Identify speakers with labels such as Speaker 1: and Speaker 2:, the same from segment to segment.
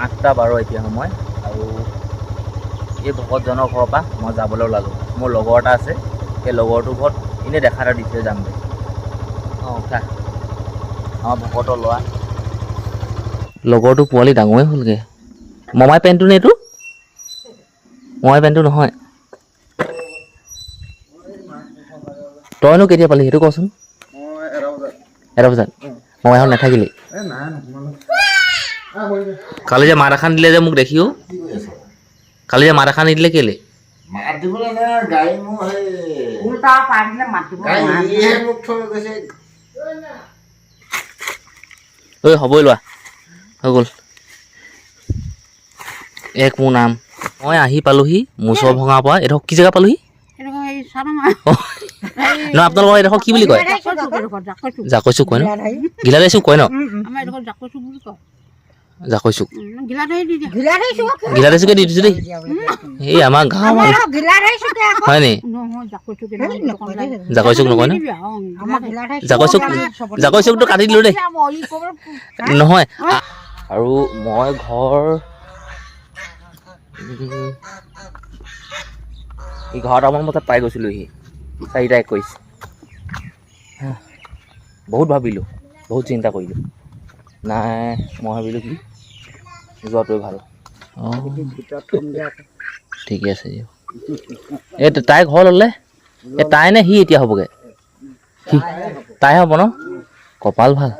Speaker 1: আঠটা বাৰ এতিয়া সময়। আৰু এই ভকতজনৰ ঘৰৰ পৰা মই যাবলৈ ওলালোঁ। মোৰ লগৰ এটা আছে সেই লগৰটোৰ ঘৰত এনেই দেখা এটা দিছে যাম বুলি। অঁ। উঠা আমাৰ ভকতৰ ল'ৰা। লগৰটো পোৱালি ডাঙৰেই হ'লগৈ। মমাই পেণ্টটো নে এইটো? মমাই পেণ্টটো নহয়। তইনো কেতিয়া পালি সেইটো কচোন?
Speaker 2: এটা বজাত
Speaker 1: মমাইহঁত নাথাকিলি কালি যে মাত এখান দিলে যে মোক দেখিও? কালি যে মাত এখান নিদিলে কেলে? ঐ হ'বই লোৱা। হৈ গ'ল। এক মোৰ নাম। মই আহি পালোহি মোচৰ ভঙাৰ পৰা। এইডোখৰ কি জেগা পালোহি? নহয় আপোনালোকৰ এইডোখৰ কি বুলি কয়? জাকৈচুক কয় ন? কয় ন?
Speaker 3: জাকৈচুক বুলি কয়।
Speaker 1: জাকৈচুক
Speaker 3: গিলাধাৰী দি দিয়া।
Speaker 1: গিলাদাইচুকে দি দিছোঁ দেই। এই আমাৰ গাঁৱৰ মানুহ। হয় নি?
Speaker 3: জাকৈচুক
Speaker 1: জাকৈচুক নকয় ন? জাকৈচুক জাকৈচুকটো কাটি দিলোঁ দেই। নহয় আৰু মই ঘৰ এঘাৰটামান বজাত পাই গৈছিলোহি। চাৰিটা একৈছ। বহুত ভাবিলোঁ বহুত চিন্তা কৰিলোঁ। নাই মই ভাবিলোঁ কি যোৱাটোৱে ভালো। ঠিকে আছে এই তাই ঘৰ ল'লে? এই তাই নে সি এতিয়া হ'বগৈ? তাই হ'ব ন? কপাল ভালো।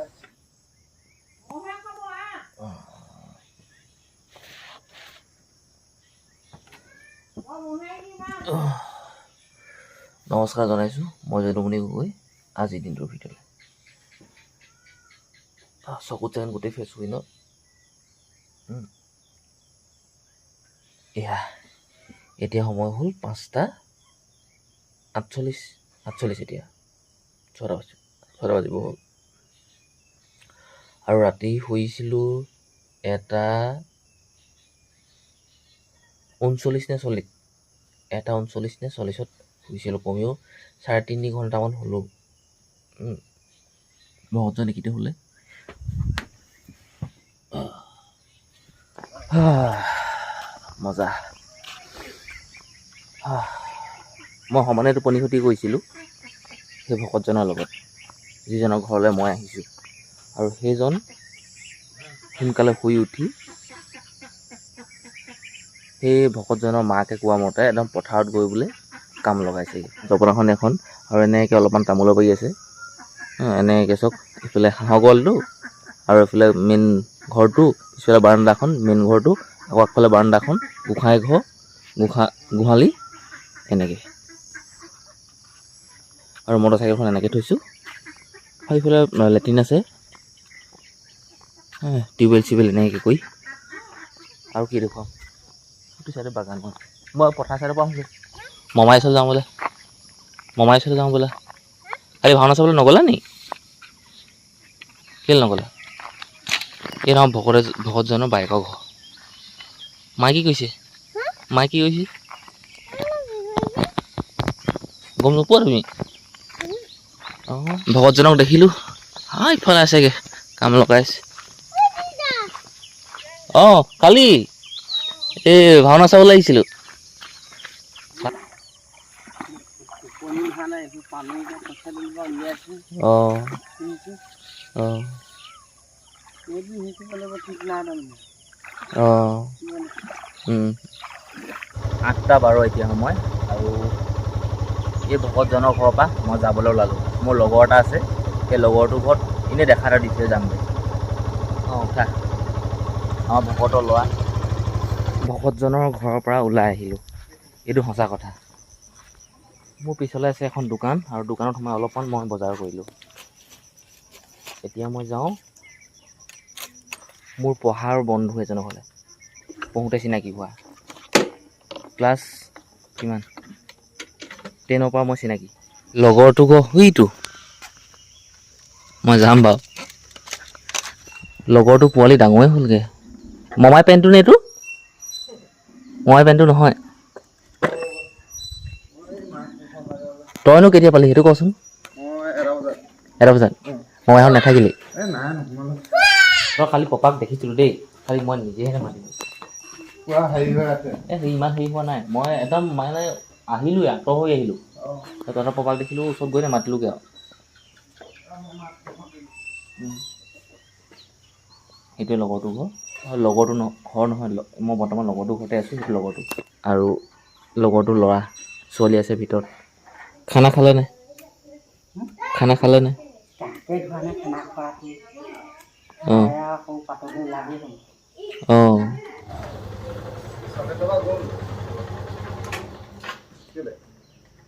Speaker 1: নমস্কাৰ জনাইছোঁ, মই যদুমণি গগৈ আজিৰ দিনটোৰ ভিতৰত চকুত যেন গোটেই ফেচ ন উম। এয়া এতিয়া সময় হ'ল পাঁচটা আঠচল্লিছ আঠচল্লিছ এতিয়া। ছটা বাজিব ছটা বাজিব হ'ল। আৰু ৰাতি শুইছিলোঁ এটা ঊনচল্লিছ নে চল্লিছ এটা ঊনচল্লিছ নে চল্লিছত শুইছিলোঁ কমেও চাৰে তিনি ঘণ্টামান শুলোঁ ভকতজন নিকিতে শুলে মজা। মই সমানে টোপনি ক্ষতি কৰিছিলোঁ সেই ভকতজনৰ লগত যিজনৰ ঘৰলৈ মই আহিছোঁ। আৰু সেইজন সোনকালে শুই উঠি সেই ভকতজনৰ মাকে কোৱা মতে একদম পথাৰত গৈ বোলে কাম লগাইছেগৈ জপনাখন এখন আৰু এনেকৈ অলপমান তামোলৰ বাৰী আছে। এনেকৈ চক ইফালে হাঁহৰ গঁৰালটো আৰু এইফালে মেইন ঘৰটো পিছফালে বাৰাণ্ডাখন মেইন ঘৰটো আকৌ আগফালে বাৰাণ্ডাখন গোঁসাই ঘৰ গোঁসা গোহালি এনেকৈ। আৰু মটৰ চাইকেলখন এনেকৈ থৈছোঁ। আৰু ইফালে লেট্ৰিন আছে। এহ, টিউবৱেল চিউবেল এনেকৈ কৰি। আৰু কি দেখুৱাম? সেইটো চাইডে বাগানখন মই পথাৰ চাইডৰ পৰা আহোঁগৈ। মমাই ওচৰলৈ যাওঁ বোলে। মমাই ওচৰলৈ যাওঁ বোলে। কালি ভাওনা চাবলৈ নগ'লা নি? কেলৈ নগ'লা? এই নহয় ভকতে ভকতজনৰ বাইকৰ ঘৰ মায়ে কি কৈছে? মায়ে কি কৈছে? গম নোপোৱা তুমি? অঁ ভকতজনক দেখিলোঁ। হা ইফালে আছেগৈ কাম লগাই আছে অঁ কালি এই ভাওনা চাবলৈ আহিছিলোঁ অঁ অঁ। অঁ। আঠটা বাৰ এতিয়া সময় আৰু এই ভকতজনৰ ঘৰৰ পৰা মই যাবলৈ ওলালোঁ। মোৰ লগৰ এটা আছে সেই লগৰটোৰ ঘৰত এনেই দেখা এটা দিছে যাম বুলি অঁ উঠা। আমাৰ ভকতৰ ল'ৰা। ভকতজনৰ ঘৰৰ পৰা ওলাই আহিলোঁ। এইটো সঁচা কথা। মোৰ পিছলৈ আছে এখন দোকান আৰু দোকানত সোমাই অলপমান মই বজাৰ কৰিলোঁ। এতিয়া মই যাওঁ মোৰ পঢ়াৰ বন্ধু এজনৰ ঘৰলৈ পঢ়োঁতে চিনাকি হোৱা। ক্লাছ কিমান? টেনৰ পৰা মই চিনাকি। লগৰটো ঘৰ সুইটো মই যাম বাৰু। লগৰটো পোৱালি ডাঙৰেই হ'লগৈ। মমাই পেণ্টটো নে এইটো? মমাই পেণ্টটো নহয়। তইনো কেতিয়া পালি সেইটো কচোন?
Speaker 2: এটা বজাত।
Speaker 1: এটা বজাত? মমাইহঁত নাথাকিলি। তই কালি পপাক দেখিছিলোঁ দেই খালি মই নিজেহে মাতিলোঁ এই ইমান হেৰি হোৱা নাই মই একদম মানে আহিলোঁ আঁতৰ হৈ আহিলোঁ তহঁতৰ পপাক দেখিলোঁ ওচৰত গৈ নামাতিলোঁগৈ আৰু। সেইটোৱে লগৰটো ঘৰ লগৰটো ন ঘৰ নহয় মই বৰ্তমান লগৰটো ঘৰতে আছোঁ সেইটো লগৰটো আৰু লগৰটো ল'ৰা ছোৱালী আছে ভিতৰত খানা খালে নাই খানা খালে নাই
Speaker 4: তাকে ধোৱা নাই খানা খোৱাটো
Speaker 1: অঁ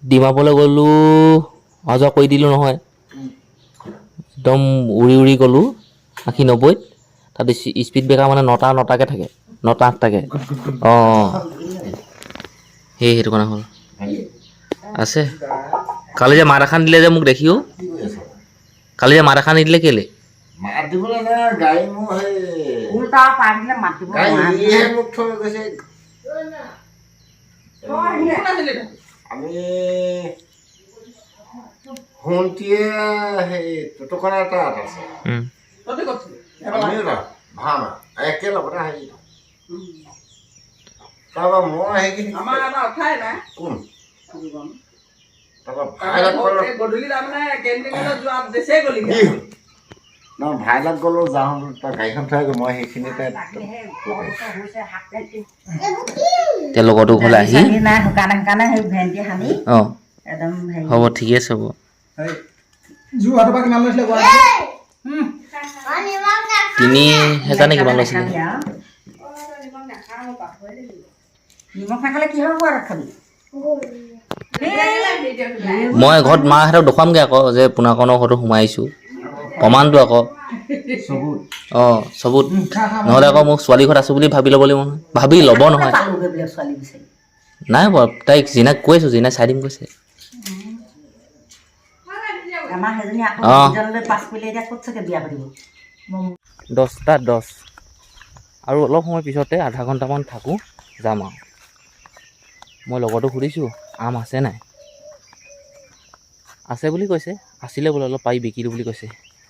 Speaker 1: ডিমাপুৰলৈ গ'লোঁ অহা যোৱা কৰি দিলোঁ নহয় একদম উৰি উৰি গ'লোঁ আশী নব্বৈত তাত স্পী- স্পীড ব্ৰেকাৰ মানে নটা নটাকৈ থাকে নটা আঠটাকৈ অঁ সেই সেইটো কাৰণে হ'ল আছে কালি যে মাত এখান দিলে যে মোক দেখিও কালি যে মাত এখান নিদিলে কেলে
Speaker 2: মাত দিবলৈ নাই গাড়ী মোৰ সেই
Speaker 4: উল্টা পাৰ দিলে মাতিব
Speaker 2: গাড়ী
Speaker 4: নোৱাৰে।
Speaker 2: ইহে মোক থৈ গৈছে। আমি সোণটিয়ে সেই টুটুকনা এটা আছে।
Speaker 1: উম।
Speaker 2: আমি এটা ভাওনা একেলগতে হেৰি। তাৰপৰা মই সেইখিনি
Speaker 5: আমাৰ এটা উঠাই নাই।
Speaker 2: কোন? তাৰপৰা ভাইলাক গ'লো
Speaker 5: এই গধূলি তাৰমানে কেণ্টিঙলৈ যোৱা বেছিয়ে গ'লি।
Speaker 2: নহয় ভাইলাক গ'লো যাওঁ গাড়ীখন থৈ মই সেইখিনিতে
Speaker 1: এতিয়া লগৰটো ঘৰলৈ আহি?
Speaker 4: চালি নাই শুকানে শুকানে সেই ভেন্টি সানি।
Speaker 1: অঁ। হ'ব ঠিকে আছে হ'ব তিনি হেজাৰ নে কিমান লৈছিলে?
Speaker 4: নাখাবি আৰু। নিমখ নাখালে কি হ'ব আৰু খাবি
Speaker 1: মই ঘৰত মাহঁতক দেখুৱামগৈ আকৌ যে পোনাকণৰ ঘৰতো সোমাই আহিছোঁ প্ৰমাণটো আকৌ। অঁ চবুত। নহ'লে আকৌ মোক ছোৱালী ঘৰত আছোঁ বুলি ভাবি ল'ব লাগিব নহয়। ভাবি ল'ব নহয়। নাই বাৰু তাইক জিনাক কৈছোঁ জিনাই চাই দিম কৈছে। অ'। দহটা দহ। আৰু অলপ সময় পিছতে আধা ঘণ্টামান থাকোঁ যাম আৰু। মই লগৰটো সুধিছোঁ আম আছে নাই? আছে বুলি কৈছে। আছিলে বোলে অলপ পাৰি বিকি দিওঁ বুলি কৈছে।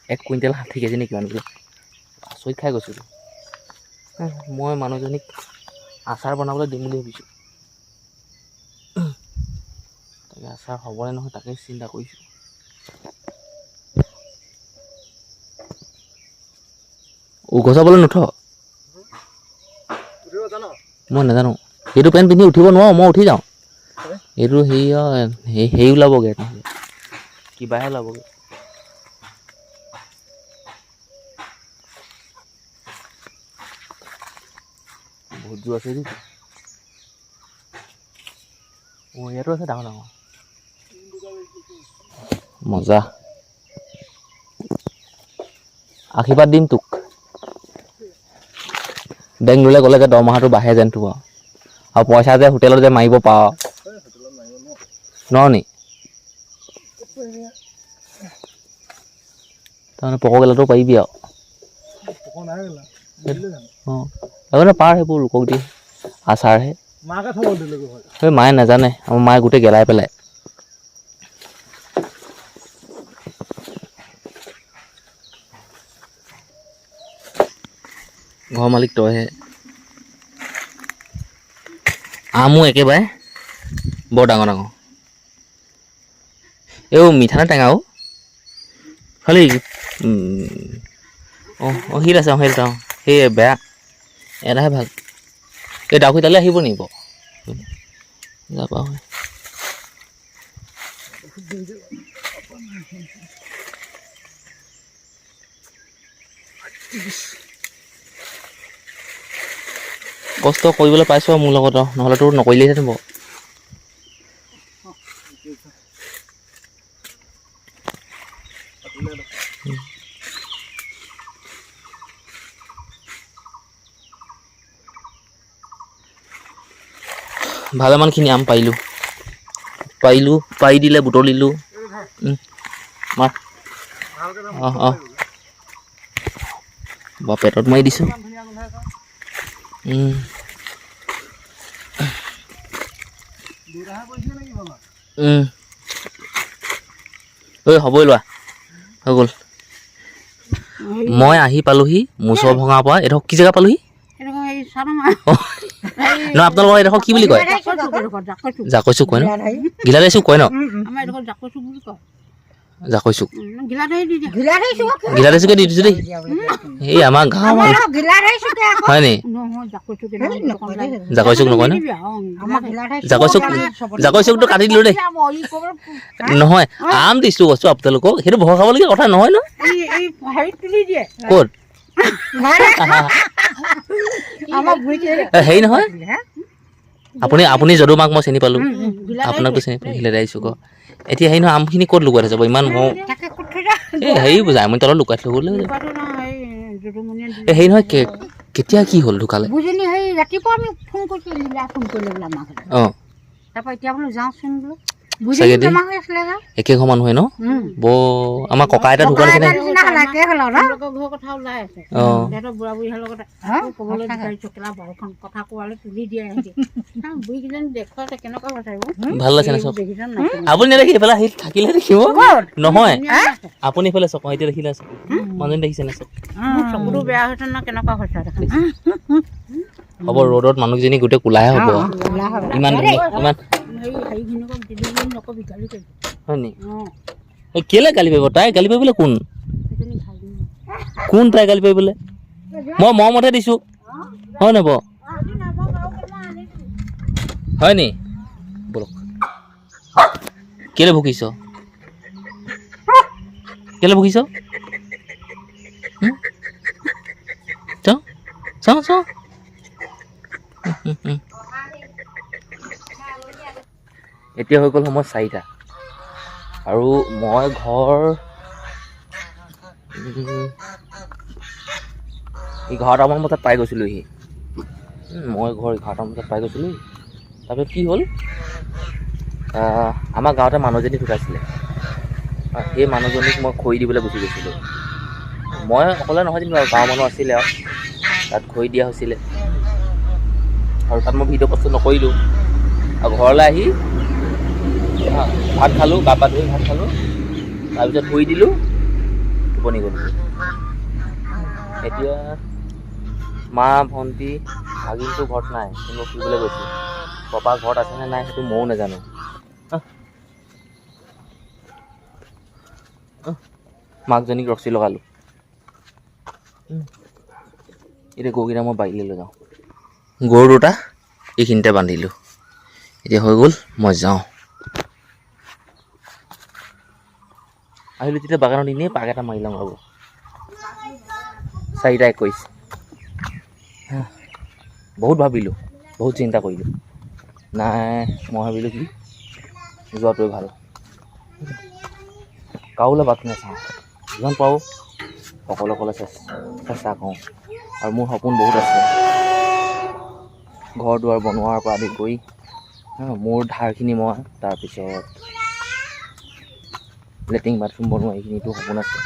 Speaker 1: এক কুইণ্টেল ষাঠি কেজি নে কিমান বোলে আচৰিত খাই গৈছোঁ এহ, মই মানুহজনীক আচাৰ বনাবলৈ দিম বুলি ভাবিছোঁ। তাকে আচাৰ হ'বনে নহয় তাকে চিন্তা কৰিছোঁ। গছাবলৈ নুঠ? মই নাজানো। এইটো পেণ্ট পিন্ধি উঠিব নোৱাৰোঁ মই উঠি যাওঁ। এইটো হেৰি হেৰি ওলাবগৈ। কিবাহে ওলাবগৈ। ডাঙৰ ডাঙৰ মজা আশীৰ্বাদ দিম তোক বেংগলোৰলৈ গ'লে দৰমহাটো বাঢ়ে যেন তোৰ আৰু পইচা যে হোটেলত যে মাৰিব পাৰ নি তাৰমানে পকৰ গেলাটো পাৰিবি আৰু অঁ। আগতে পাৰ সেইবোৰ লোকক দি আচাৰহে। এই মায়ে নাজানে আমাৰ মায়ে গোটেই গেলাই পেলাই ঘৰ মালিক তইহে। আমো একেবাৰে বৰ ডাঙৰ ডাঙৰ। এই মিঠা নে টেঙা অ' খালি অঁ অঁ শিল আছে অঁ শিল অঁ। সেই বেয়া। এটাহে ভালো। এই ডাউকি তালৈ আহিব নি বাৰু? হয়। কষ্ট কৰিবলৈ পাইছোঁ আৰু মোৰ লগত আৰু। নহ'লেতো নকৰিলেহেঁতেন বাৰু। ভালেমানখিনি আম পাৰিলোঁ পাৰিলোঁ পাৰি দিলে বুটলিলোঁ। মাৰ অঁ অঁ। বা পেটত মাৰি দিছোঁ। ঐ হ'বই লোৱা। হৈ গ'ল। মই আহি পালোহি মুচৰ ভঙাৰ পৰা। এইডোখৰ কি জেগা পালোহি? ন আপোনালোকৰ এইডোখৰ কি বুলি কয়?
Speaker 3: জাকৈ চুক
Speaker 1: কয় ন? গিলাদৈ চুক কয় ন?
Speaker 3: জাকৈ চুক? দি
Speaker 1: দিছোঁ দেই। এই আমাৰ গাঁৱৰ হয় নি?
Speaker 3: জাকৈ চুক
Speaker 1: নকয় ন? জাকৈ চুক। জাকৈ চুকটো কাটি দিলোঁ দেই। নহয় আম দিছোঁ বস্তু আপোনালোকক। সেইটো ভয় খাবলগীয়া কথা নহয় ন? ক'ত? হেৰি নহয়? আপুনি আপুনি যদু মাক মই চিনি পালোঁ। আপোনাকতো চিনি পালোঁ গিলাদাৰী চুক এতিয়া হেৰি নহয় আমখিনি ক'ত লুকুৱাই ইমান
Speaker 3: থৈ যা
Speaker 1: এই হেৰি বুজাই আমি তলত লুকুৱাই থৈ গ'লে হেৰি নহয় কে- কেতিয়া কি হ'ল ঢুকালে?
Speaker 3: ৰাতিপুৱা আমি ফোন কৰিছোঁ ফোন কৰিলে বোলে আমাক
Speaker 1: অঁ।
Speaker 3: তাৰপৰা এতিয়া বোলো যাওঁচোন বোলো।
Speaker 1: একে সমান হয় ন? ব আমাৰ ককা
Speaker 3: এটা ঢুকাল কেনে
Speaker 1: ভালো লাগিছে না চব? আপুনি নেদেখি এইফালে আহি থাকিলে দেখিব? নহয়। আপুনি এইফালে চক এতিয়া দেখিলে চক মানুহজনী দেখিছে না
Speaker 3: চক? চকুটো বেয়া হৈছে ন কেনেকুৱা হৈছে
Speaker 1: হ'ব ৰ'দত মানুহজনী গোটেই কোলাহে হ'ব। ইমান ইমান কেলে গালি পাৰিব? তাই গালি পাৰিবলৈ কোন? কোন তাই গালি পাৰিবলৈ? মই মৰমতহে দিছোঁ। হয় নাই বাৰু? হয় নি? বলক। কেলে ভুকিছ? কেলে ভুকিছ? চাওঁ চাওঁ চাওঁ। এতিয়া হৈ গ'ল সময় চাৰিটা। আৰু মই ঘৰ এঘাৰটামান বজাত পাই গৈছিলোঁহি। মই ঘৰ এঘাৰটামান বজাত পাই গৈছিলোঁ। তাৰপিছত কি হ'ল? আমাৰ গাঁৱতে মানুহ এজনী ঢুকাইছিলে সেই মানুহজনীক মই খৰি দিবলৈ গুচি গৈছিলোঁ। মই অকলে নহয় যেনিবা গাঁৱৰ মানুহ আছিলে আৰু। তাত খৰি দিয়া হৈছিলে। আৰু তাত মই ভিডিঅ' প্ৰস্তুত নকৰিলোঁ। আৰু ঘৰলৈ আহ, ভাত খালোঁ, গা পা ধুই ভাত খালোঁ। তাৰপিছত শুই দিলোঁ, টোপনি গ'লোঁ। এতিয়া মা, ভণ্টি, ভাগিনটো ঘৰত নাই, কিন্তু ফুৰিবলৈ গৈছে। পাপা ঘৰত আছেনে নাই সেইটো ময়ো নাজানো। মাকজনীক ৰছী লগালোঁ। এতিয়া গৰুকেইটা মই বাৰীলৈ লৈ যাওঁ। গৰু দুটা, এইখিনিতে বান্ধিলোঁ। এতিয়া হৈ গ'ল, মই যাওঁ। আহিলোঁ তেতিয়া বাগানত এনেই পাক এটা মাৰি লওঁ ৰ'ব চাৰিটা একৈছ হাহ। বহুত ভাবিলোঁ, বহুত চিন্তা কৰিলোঁ নাই মই ভাবিলোঁ কি, যোৱাটোৱে ভালো। কাৰোলৈ বাট নাচাওঁ। যিমান পাৰোঁ অকলে অকলে চেষ্টা কৰোঁ। আৰু মোৰ সপোন বহুত আছে। ঘৰ দুৱাৰ বনোৱাৰ পৰা আদি কৰি মোৰ ধাৰখিনি মই তাৰপিছত লেট্ৰিন বাথৰুম বনোৱা এইখিনিতো সপোন আছে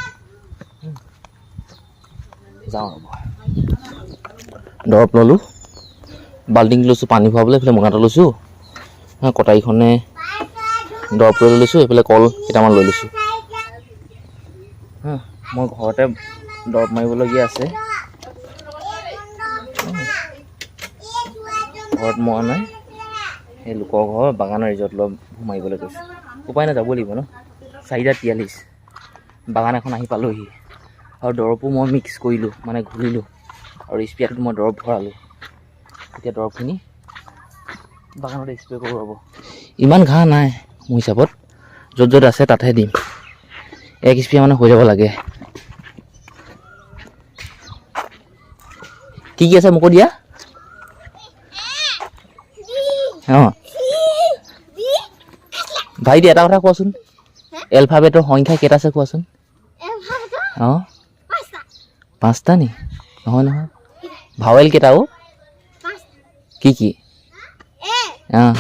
Speaker 1: যাওঁ ৰ'ব। দৰৱ ল'লোঁ। বাল্টিং লৈছোঁ পানী ভৰাবলৈ এইফালে মোনাটো লৈছোঁ। হা, কটাৰীখনে দৰৱ লৈ লৈছোঁ এইফালে কল কেইটামান লৈ লৈছোঁ। হা, মই ঘৰতে দৰৱ মাৰিবলগীয়া আছে। ঘৰত মৰা নাই। সেই লোকৰ ঘৰ বাগানৰ ৰিজৰ্ট মাৰিবলৈ গৈছোঁ। উপায় নাই যাব লাগিব ন? চাৰিটা তিয়াল্লিছ বাগান এখন আহি পালোহি আৰু দৰৱো মই মিক্স কৰিলোঁ মানে ঘূৰিলোঁ আৰু স্প্ৰেয়াৰটোত মই দৰৱ ভৰালোঁ এতিয়া দৰৱখিনি বাগানত স্প্ৰে কৰোঁ ৰ'ব ইমান ঘাঁহ নাই মোৰ হিচাপত য'ত য'ত আছে তাতহে দিম এক স্প্ৰে মানে হৈ যাব লাগে কি কি আছে মোকো দিয়া অঁ ভাইটি এটা কথা কোৱাচোন এলফাবেটৰ সংখ্যা কেইটা আছে কোৱাচোন? অঁ। পাঁচটা। নি? নহয় নহয়। ভাৱেল কেইটা অ' কি কি? অঁ।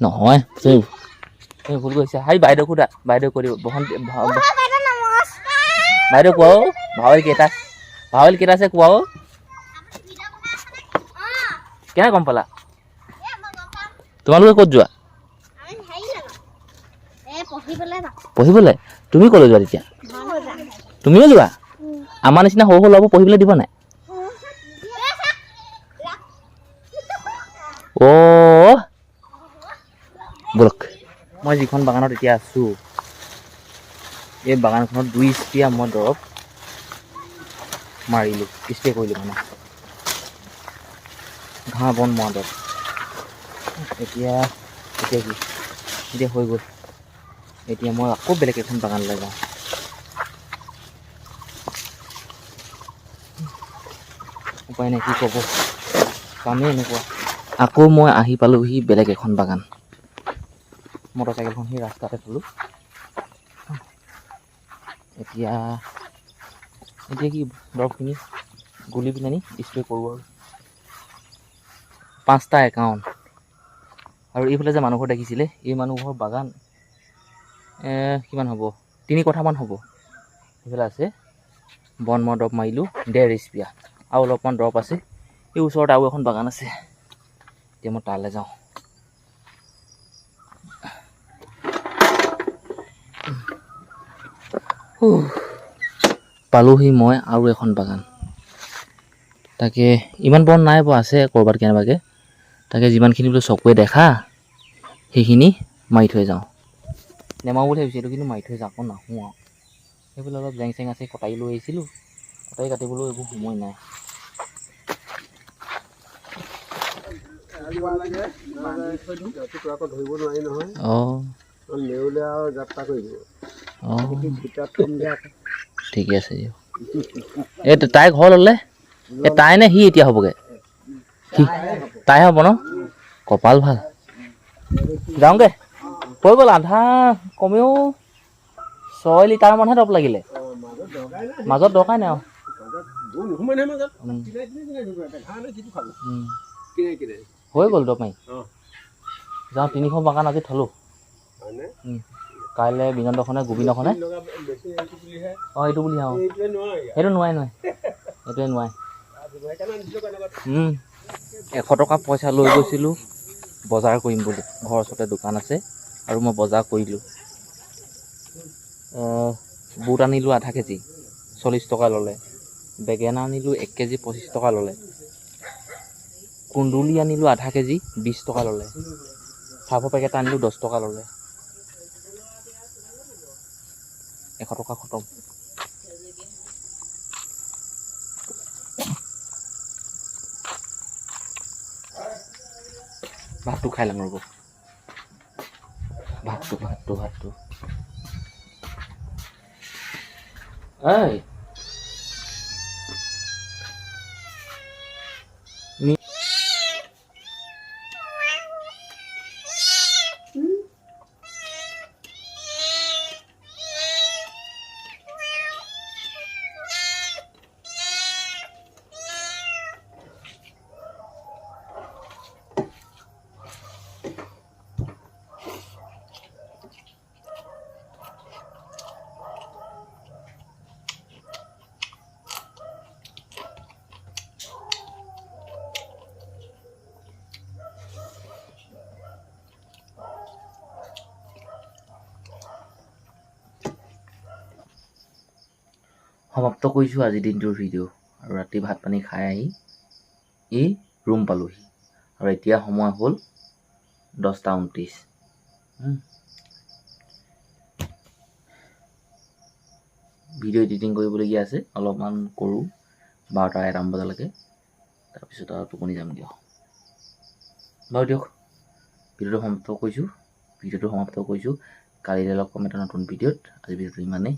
Speaker 1: নহয় তুমি ভুল কৰিছা। হাই বাইদেউ সোধা বাইদেউ কৰিব। বসন্তী
Speaker 6: বাইদেউ
Speaker 1: কোৱা অ' ভাৱেল কেইটা ভাৱেল কেইটা আছে কোৱা অ' কেনে গম পালা? তোমালোকে ক'ত যোৱা?
Speaker 6: পঢ়িবলৈ
Speaker 1: তুমি ক'লৈ যোৱা তেতিয়া? তুমিও যোৱা? আমাৰ নিচিনা সৰু সৰু ল'ৰাবোৰ পঢ়িবলৈ দিব নাই? অ' বলক। মই যিখন বাগানত এতিয়া আছোঁ এই বাগানখনত দুই স্প্ৰিয়া মই দৰৱ মাৰিলোঁ স্প্ৰে কৰিলোঁ মানে। ঘাঁহ বন মৰা দৰৱ। এতিয়া এতিয়া কি? এতিয়া হৈ গ'ল। এতিয়া মই আকৌ বেলেগ এখন বাগানলৈ যাওঁ উপায় নাই কি ক'ব? কামেই এনেকুৱা। আকৌ মই আহি পালোহি বেলেগ এখন বাগান। মটৰচাইকেলখন সেই ৰাস্তাতে থলোঁ। এতিয়া এতিয়া কি দৰৱখিনি গুলি পিনে স্প্ৰে কৰোঁ আৰু। পাঁচটা একাউণ্ট আৰু এইফালে যে মানুহঘৰ দেখিছিলে এই মানুহঘৰ বাগান কিমান হ'ব? তিনি কঠামান হ'ব। সেইফালে আছে বন মৰা দৰৱ মাৰিলোঁ ডেৰ স্প্ৰিয়া আৰু অলপমান দৰৱ আছে। এই ওচৰত আৰু এখন বাগান আছে। এতিয়া মই তালৈ যাওঁ। পালোহি মই আৰু এখন বাগান। তাকে ইমান বন নাই বাৰু আছে ক'ৰবাত কেনেবাকৈ। তাকে যিমানখিনি বোলো চকুৱে দেখা সেইখিনি মাৰি থৈ যাওঁ। নেমাৰো বুলি ভাবিছিলোঁ কিন্তু মাৰি থৈ যাওঁ আকৌ নাহোঁ আৰু। সেইফালে অলপ জেং চেং আছে কটাৰী লৈ আহিছিলোঁ। কটাৰী কাটিবলৈ একো সময় নাই। ঠিকে আছে এই তাই ঘৰ ল'লে? এই তাই নে সি এতিয়া হ'বগৈ? সি তাই হ'ব ন? কপাল ভাল। যাওঁগৈ। হৈ গ'ল আধা কমেও ছয় লিটাৰমানহে দৰৱ লাগিলে। মাজত দৰকাৰ নাই আৰু। হৈ গ'ল দৰৱ মাৰি। যাওঁ তিনিশ বাগান আজি থলোঁ। কাইলৈ বিনন্দখনে গোবিন্দখনে। অঁ এইটো বুলি
Speaker 7: ইয়াত।
Speaker 1: সেইটো নোৱাৰে নোৱাৰে। এইটোৱে নোৱাৰে। এশ টকা পইচা লৈ গৈছিলোঁ। বজাৰ কৰিম বুলি। ঘৰৰ ওচৰতে দোকান আছে আৰু মই বজাৰ কৰিলোঁ। বুট আনিলোঁ আধা কেজি চল্লিছ টকা ল'লে। বেঙেনা আনিলোঁ এক কেজি পঁচিছ টকা ল'লে। কুন্দুলি আনিলোঁ আধা কেজি বিছ টকা ল'লে। চাহৰ পেকেট আনিলোঁ দহ টকা ল'লে। এশ টকা খতম। ভাতটো খাই রব ভাতটো ভাতটো ভাতটো। এই সমাপ্ত কৰিছোঁ আজিৰ দিনটোৰ ভিডিঅ' আৰু ৰাতি ভাত পানী খাই আহি এই ৰুম পালোহি। আৰু এতিয়া সময় হ'ল দহটা ঊনত্ৰিছ। ভিডিঅ' এডিটিং কৰিবলগীয়া আছে অলপমান কৰোঁ বাৰটা এটামান বজালৈকে। তাৰপিছত আৰু টোপনি যাম দিয়ক। বাৰু দিয়ক ভিডিঅ'টো সমাপ্ত কৰিছোঁ। ভিডিঅ'টো সমাপ্ত কৰিছোঁ। কালিলৈ লগ পাম এটা নতুন ভিডিঅ'ত। আজি ভিডিঅ'টো ইমানেই।